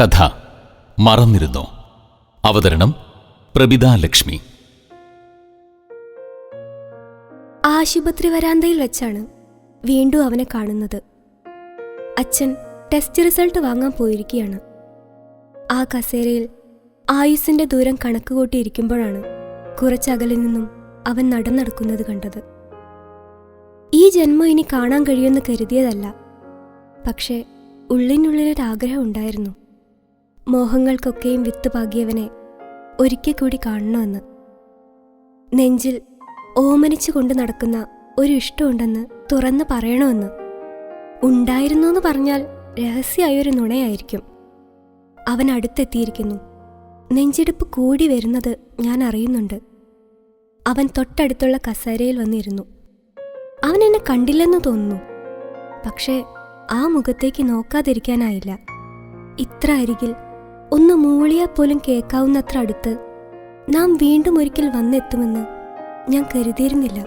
കഥ മറന്നിരുന്നു. അവതരണം പ്രഭിത ലക്ഷ്മി. ആശുപത്രി വരാന്തയിൽ വെച്ചാണ് വീണ്ടും അവനെ കാണുന്നത്. അച്ഛൻ ടെസ്റ്റ് റിസൾട്ട് വാങ്ങാൻ പോയിരിക്കുകയാണ്. ആ കസേരയിൽ ആയുസിന്റെ ദൂരം കണക്ക് കൂട്ടിയിരിക്കുമ്പോഴാണ് കുറച്ചകലിൽ നിന്നും അവൻ നടന്നെടുക്കുന്നത് കണ്ടത്. ഈ ജന്മം ഇനി കാണാൻ കഴിയുമെന്ന് കരുതിയതല്ല. പക്ഷേ ഉള്ളിനുള്ളിലൊരാഗ്രഹം ഉണ്ടായിരുന്നു. മോഹങ്ങൾക്കൊക്കെയും വിത്ത് പാകിയവനെ ഒരിക്കൽ കൂടി കാണണമെന്ന്. നെഞ്ചിൽ ഓമനിച്ചു കൊണ്ട് നടക്കുന്ന ഒരു ഇഷ്ടമുണ്ടെന്ന് തുറന്ന് പറയണമെന്ന്. ഉണ്ടായിരുന്നു എന്ന് പറഞ്ഞാൽ രഹസ്യമായൊരു നുണയായിരിക്കും. അവൻ അടുത്തെത്തിയിരിക്കുന്നു. നെഞ്ചിടിപ്പ് കൂടി വരുന്നത് ഞാൻ അറിയുന്നുണ്ട്. അവൻ തൊട്ടടുത്തുള്ള കസേരയിൽ വന്നിരുന്നു. അവൻ എന്നെ കണ്ടില്ലെന്ന് തോന്നുന്നു. പക്ഷേ ആ മുഖത്തേക്ക് നോക്കാതിരിക്കാനായില്ല. ഇത്ര അരികിൽ ഒന്ന് മൂളിയാൽ പോലും കേൾക്കാവുന്നത്ര അടുത്ത് നാം വീണ്ടും ഒരിക്കൽ വന്നെത്തുമെന്ന് ഞാൻ കരുതിയിരുന്നില്ല.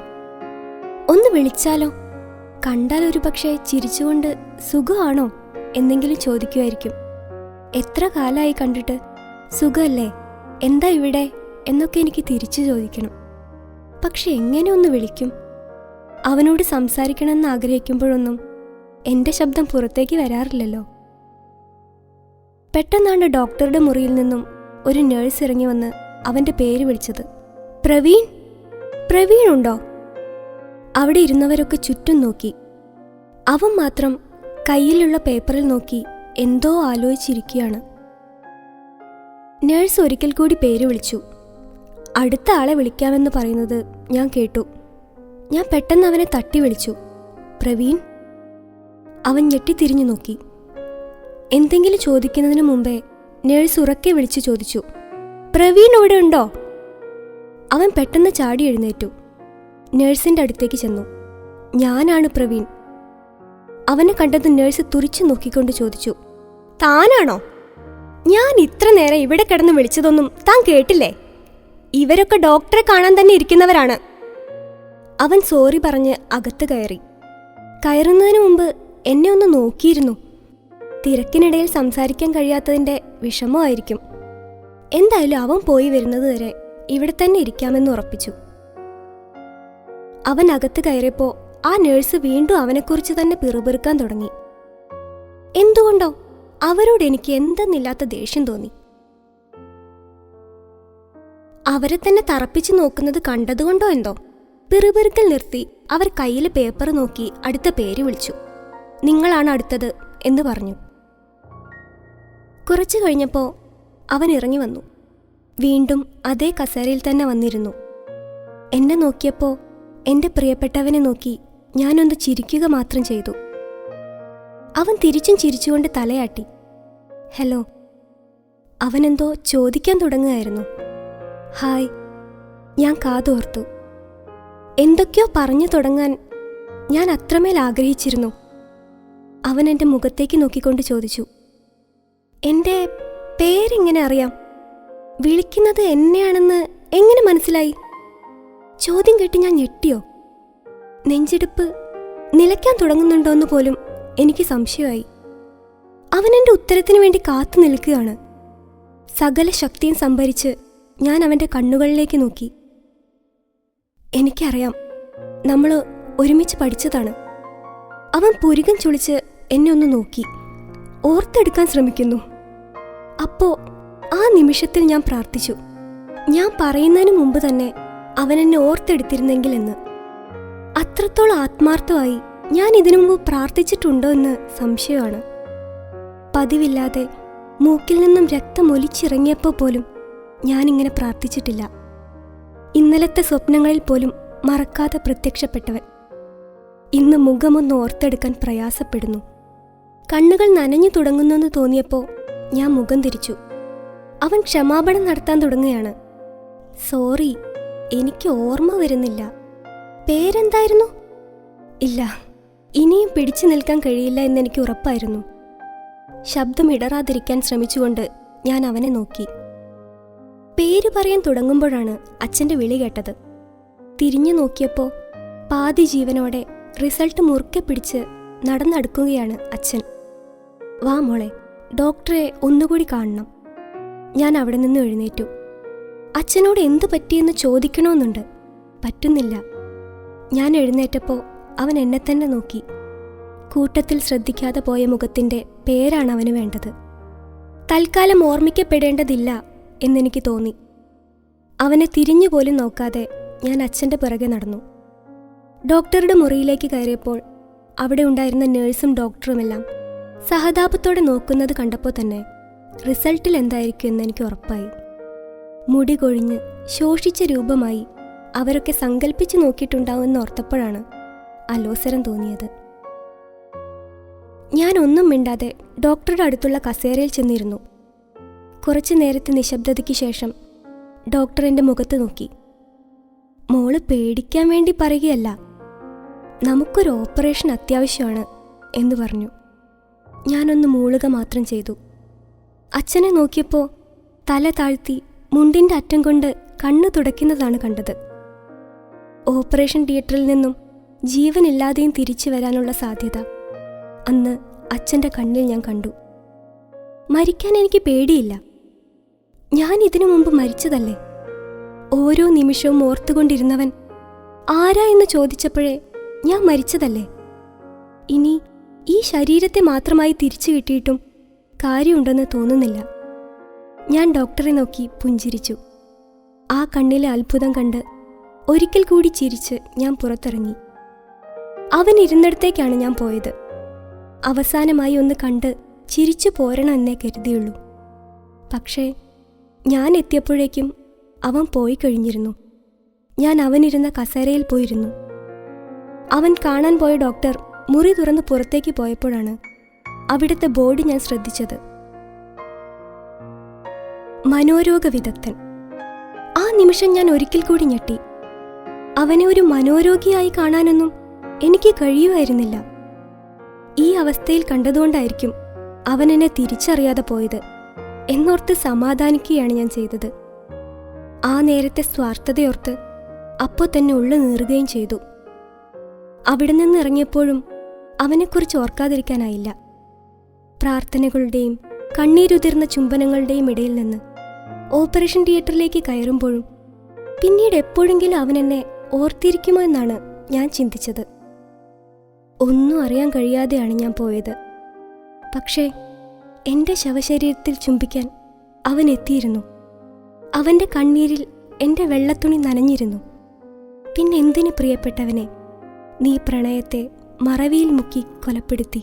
ഒന്ന് വിളിച്ചാലോ? കണ്ടാൽ ഒരു പക്ഷേ ചിരിച്ചുകൊണ്ട് സുഖമാണോ എന്നെങ്കിലും ചോദിക്കുമായിരിക്കും. എത്ര കാലമായി കണ്ടിട്ട് സുഖമല്ലേ? എന്താ ഇവിടെ? എന്നൊക്കെ എനിക്ക് തിരിച്ചു ചോദിക്കണം. പക്ഷെ എങ്ങനെ ഒന്ന് വിളിക്കും? അവനോട് സംസാരിക്കണമെന്ന് ആഗ്രഹിക്കുമ്പോഴൊന്നും എന്റെ ശബ്ദം പുറത്തേക്ക് വരാറില്ലല്ലോ. പെട്ടെന്നാണ് ഡോക്ടറുടെ മുറിയിൽ നിന്നും ഒരു നേഴ്സ് ഇറങ്ങി വന്ന് അവന്റെ പേര് വിളിച്ചത്. പ്രവീൺ? പ്രവീൺ ഉണ്ടോ? അവിടെ ഇരുന്നവരൊക്കെ ചുറ്റും നോക്കി. അവൻ മാത്രം കയ്യിലുള്ള പേപ്പറിൽ നോക്കി എന്തോ ആലോചിച്ചിരിക്കുകയാണ്. നേഴ്സ് ഒരിക്കൽ കൂടി പേര് വിളിച്ചു. അടുത്ത ആളെ വിളിക്കാമെന്ന് പറയുന്നത് ഞാൻ കേട്ടു. ഞാൻ പെട്ടെന്ന് അവനെ തട്ടി വിളിച്ചു. പ്രവീൺ? അവൻ ഞെട്ടിത്തിരിഞ്ഞു നോക്കി. എന്തെങ്കിലും ചോദിക്കുന്നതിന് മുമ്പേ നേഴ്സ് ഉറക്കെ വിളിച്ചു ചോദിച്ചു പ്രവീൺ ഇവിടെ ഉണ്ടോ? അവൻ പെട്ടെന്ന് ചാടി എഴുന്നേറ്റു. നേഴ്സിന്റെ അടുത്തേക്ക് ചെന്നു ഞാനാണ് പ്രവീൺ. അവനെ കണ്ടത് നേഴ്സ് തുറിച്ചു നോക്കിക്കൊണ്ട് ചോദിച്ചു താനാണോ? ഞാൻ ഇത്ര നേരം ഇവിടെ കിടന്ന് വിളിച്ചതൊന്നും താൻ കേട്ടില്ലേ? ഇവരൊക്കെ ഡോക്ടറെ കാണാൻ തന്നെ ഇരിക്കുന്നവരാണ്. അവൻ സോറി പറഞ്ഞ് അകത്ത് കയറി. കയറുന്നതിന് മുമ്പ് എന്നെ ഒന്ന് നോക്കിയിരുന്നു. തിരക്കിനിടയിൽ സംസാരിക്കാൻ കഴിയാത്തതിന്റെ വിഷമമായിരിക്കും. എന്തായാലും അവൻ പോയി വരുന്നത് വരെ ഇവിടെ തന്നെ ഇരിക്കാമെന്ന് ഉറപ്പിച്ചു. അവൻ അകത്ത് കയറിയപ്പോൾ ആ നേഴ്സ് വീണ്ടും അവനെക്കുറിച്ച് തന്നെ പിറുപിറുക്കാൻ തുടങ്ങി. എന്തുകൊണ്ടോ അവരോട് എനിക്ക് എന്തെന്നില്ലാത്ത ദേഷ്യം തോന്നി. അവരെ തന്നെ തറപ്പിച്ചു നോക്കുന്നത് കണ്ടതുകൊണ്ടോ എന്തോ? പിറുപിറുക്കൽ നിർത്തി അവർ കയ്യിൽ പേപ്പർ നോക്കി അടുത്ത പേര് വിളിച്ചു. നിങ്ങളാണ് അടുത്തത് എന്ന് പറഞ്ഞു. കുറച്ചു കഴിഞ്ഞപ്പോൾ അവൻ ഇറങ്ങി വന്നു. വീണ്ടും അതേ കസേരയിൽ തന്നെ വന്നിരുന്നു. എന്നെ നോക്കിയപ്പോൾ എന്റെ പ്രിയപ്പെട്ടവനെ നോക്കി ഞാനൊന്ന് ചിരിക്കുക മാത്രം ചെയ്തു. അവൻ തിരിച്ചും ചിരിച്ചുകൊണ്ട് തലയാട്ടി. ഹലോ. അവനെന്തോ ചോദിക്കാൻ തുടങ്ങുകയായിരുന്നു. ഹായ്. ഞാൻ കാതോർത്തു. എന്തൊക്കെയോ പറഞ്ഞു തുടങ്ങാൻ ഞാൻ അത്രമേൽ ആഗ്രഹിച്ചിരുന്നു. അവൻ എന്റെ മുഖത്തേക്ക് നോക്കിക്കൊണ്ട് ചോദിച്ചു. എന്റെ പേരെങ്ങനെ അറിയാം? വിളിക്കുന്നത് എന്നെയാണെന്ന് എങ്ങനെ മനസ്സിലായി? ചോദ്യം കേട്ട് ഞാൻ ഞെട്ടിയോ? നെഞ്ചെടുപ്പ് നിലയ്ക്കാൻ തുടങ്ങുന്നുണ്ടോയെന്ന് പോലും എനിക്ക് സംശയമായി. അവൻ എന്റെ ഉത്തരത്തിന് വേണ്ടി കാത്തു നിൽക്കുകയാണ്. സകല ശക്തിയും സംഭരിച്ച് ഞാൻ അവന്റെ കണ്ണുകളിലേക്ക് നോക്കി. എനിക്കറിയാം നമ്മൾ ഒരുമിച്ച് പഠിച്ചതാണ്. അവൻ പുരുകം ചുളിച്ച് എന്നെ ഒന്ന് നോക്കി. ഓർത്തെടുക്കാൻ ശ്രമിക്കുന്നു. അപ്പോ ആ നിമിഷത്തിൽ ഞാൻ പ്രാർത്ഥിച്ചു. ഞാൻ പറയുന്നതിന് മുമ്പ് തന്നെ അവൻ എന്നെ ഓർത്തെടുത്തിരുന്നെങ്കിൽ എന്ന്. അത്രത്തോളം ആത്മാർത്ഥമായി ഞാൻ ഇതിനു മുമ്പ് പ്രാർത്ഥിച്ചിട്ടുണ്ടോ എന്ന് സംശയമാണ്. പതിവില്ലാതെ മൂക്കിൽ നിന്നും രക്തം ഒലിച്ചിറങ്ങിയപ്പോൾ പോലും ഞാനിങ്ങനെ പ്രാർത്ഥിച്ചിട്ടില്ല. ഇന്നലത്തെ സ്വപ്നങ്ങളിൽ പോലും മറക്കാതെ പ്രത്യക്ഷപ്പെട്ടവൻ. ഇന്ന് മുഖമൊന്ന് ഓർത്തെടുക്കാൻ പ്രയാസപ്പെടുന്നു. കണ്ണുകൾ നനഞ്ഞു തുടങ്ങുന്നെന്ന് തോന്നിയപ്പോൾ ഞാൻ മുഖം തിരിച്ചു. അവൻ ക്ഷമാപണം നടത്താൻ തുടങ്ങുകയാണ്. സോറി എനിക്ക് ഓർമ്മ വരുന്നില്ല. പേരെന്തായിരുന്നു? ഇല്ല ഇനിയും പിടിച്ചു നിൽക്കാൻ കഴിയില്ല എന്നെനിക്ക് ഉറപ്പായിരുന്നു. ശബ്ദം ഇടറാതിരിക്കാൻ ശ്രമിച്ചുകൊണ്ട് ഞാൻ അവനെ നോക്കി. പേര് പറയാൻ തുടങ്ങുമ്പോഴാണ് അച്ഛന്റെ വിളി കേട്ടത്. തിരിഞ്ഞു നോക്കിയപ്പോൾ പാതി ജീവനോടെ റിസൾട്ട് മുറുക്കെ പിടിച്ച് നടന്നടുക്കുകയാണ് അച്ഛൻ. വാ മോളെ ഡോക്ടറെ ഒന്നുകൂടി കാണണം. ഞാൻ അവിടെ നിന്ന് എഴുന്നേറ്റു. അച്ഛനോട് എന്ത് പറ്റിയെന്ന് ചോദിക്കണമെന്നുണ്ട് പറ്റുന്നില്ല. ഞാൻ എഴുന്നേറ്റപ്പോൾ അവൻ എന്നെ തന്നെ നോക്കി. കൂട്ടത്തിൽ ശ്രദ്ധിക്കാതെ പോയ മുഖത്തിന്റെ പേരാണ് അവന് വേണ്ടത്. തൽക്കാലം ഓർമ്മിക്കപ്പെടേണ്ടതില്ല എന്നെനിക്ക് തോന്നി. അവനെ തിരിഞ്ഞു പോലും നോക്കാതെ ഞാൻ അച്ഛന്റെ പിറകെ നടന്നു. ഡോക്ടറുടെ മുറിയിലേക്ക് കയറിയപ്പോൾ അവിടെ ഉണ്ടായിരുന്ന നേഴ്സും ഡോക്ടറുമെല്ലാം സഹതാപത്തോടെ നോക്കുന്നത് കണ്ടപ്പോൾ തന്നെ റിസൾട്ടിൽ എന്തായിരിക്കും എന്ന് എനിക്ക് ഉറപ്പായി. മുടി കൊഴിഞ്ഞ് ശോഷിച്ച രൂപമായി അവരൊക്കെ സങ്കല്പിച്ചു നോക്കിയിട്ടുണ്ടാവുമെന്ന് ഓർത്തപ്പോഴാണ് അലോസരം തോന്നിയത്. ഞാൻ ഒന്നും മിണ്ടാതെ ഡോക്ടറുടെ അടുത്തുള്ള കസേരയിൽ ചെന്നിരുന്നു. കുറച്ചു നേരത്തെ നിശബ്ദതയ്ക്ക് ശേഷം ഡോക്ടർ എന്റെ മുഖത്ത് നോക്കി. മോൾ പേടിക്കാൻ വേണ്ടി പറയുകയല്ല നമുക്കൊരു ഓപ്പറേഷൻ അത്യാവശ്യമാണ് എന്ന് പറഞ്ഞു. ഞാനൊന്ന് മൂളുക മാത്രം ചെയ്തു. അച്ഛനെ നോക്കിയപ്പോൾ തല താഴ്ത്തി മുണ്ടിന്റെ അറ്റം കൊണ്ട് കണ്ണു തുടയ്ക്കുന്നതാണ് കണ്ടത്. ഓപ്പറേഷൻ തിയേറ്ററിൽ നിന്നും ജീവനില്ലാതെയും തിരിച്ചു വരാനുള്ള സാധ്യത അന്ന് അച്ഛന്റെ കണ്ണിൽ ഞാൻ കണ്ടു. മരിക്കാൻ എനിക്ക് പേടിയില്ല. ഞാൻ ഇതിനു മുമ്പ് മരിച്ചതല്ലേ? ഓരോ നിമിഷവും ഓർത്തുകൊണ്ടിരുന്നവൻ ആരാ എന്ന് ചോദിച്ചപ്പോഴേ ഞാൻ മരിച്ചതല്ലേ? ഇനി ഈ ശരീരത്തെ മാത്രമായി തിരിച്ചു കിട്ടിയിട്ടും കാര്യമുണ്ടെന്ന് തോന്നുന്നില്ല. ഞാൻ ഡോക്ടറെ നോക്കി പുഞ്ചിരിച്ചു. ആ കണ്ണിലെ അത്ഭുതം കണ്ട് ഒരിക്കൽ കൂടി ചിരിച്ച് ഞാൻ പുറത്തിറങ്ങി. അവൻ ഇരുന്നിടത്തേക്കാണ് ഞാൻ പോയത്. അവസാനമായി ഒന്ന് കണ്ട് ചിരിച്ചു പോരണമെന്നേ കരുതിയുള്ളൂ. പക്ഷേ ഞാൻ എത്തിയപ്പോഴേക്കും അവൻ പോയി കഴിഞ്ഞിരുന്നു. ഞാൻ അവനിരുന്ന കസേരയിൽ പോയിരുന്നു. അവൻ കാണാൻ പോയ ഡോക്ടർ മുറി തുറന്ന് പുറത്തേക്ക് പോയപ്പോഴാണ് അവിടുത്തെ ബോർഡ് ഞാൻ ശ്രദ്ധിച്ചത്. മനോരോഗ വിദഗ്ധൻ. ആ നിമിഷം ഞാൻ ഒരിക്കൽ കൂടി ഞെട്ടി. അവനെ ഒരു മനോരോഗിയായി കാണാനൊന്നും എനിക്ക് കഴിയുമായിരുന്നില്ല. ഈ അവസ്ഥയിൽ കണ്ടതുകൊണ്ടായിരിക്കും അവൻ എന്നെ തിരിച്ചറിയാതെ പോയത് എന്നോർത്ത് സമാധാനിക്കുകയാണ് ഞാൻ ചെയ്തത്. ആ നേരത്തെ സ്വാർത്ഥതയോർത്ത് അപ്പോൾ തന്നെ ഉള്ളു നീറുകയും ചെയ്തു. അവിടെ നിന്ന് ഇറങ്ങിയപ്പോഴും അവനെക്കുറിച്ച് ഓർക്കാതിരിക്കാനായില്ല. പ്രാർത്ഥനകളുടെയും കണ്ണീരുതിർന്ന ചുംബനങ്ങളുടെയും ഇടയിൽ നിന്ന് ഓപ്പറേഷൻ തിയേറ്ററിലേക്ക് കയറുമ്പോഴും പിന്നീട് എപ്പോഴെങ്കിലും അവൻ എന്നെ ഓർത്തിരിക്കുമോ എന്നാണ് ഞാൻ ചിന്തിച്ചത്. ഒന്നും അറിയാൻ കഴിയാതെയാണ് ഞാൻ പോയത്. പക്ഷേ എന്റെ ശവശരീരത്തിൽ ചുംബിക്കാൻ അവൻ എത്തിയിരുന്നു. അവന്റെ കണ്ണീരിൽ എന്റെ വെള്ളത്തുണി നനഞ്ഞിരുന്നു. പിന്നെന്തിന് പ്രിയപ്പെട്ടവനെ നീ പ്രണയത്തെ മറവിയിൽ മുക്കി കൊലപ്പെടുത്തി.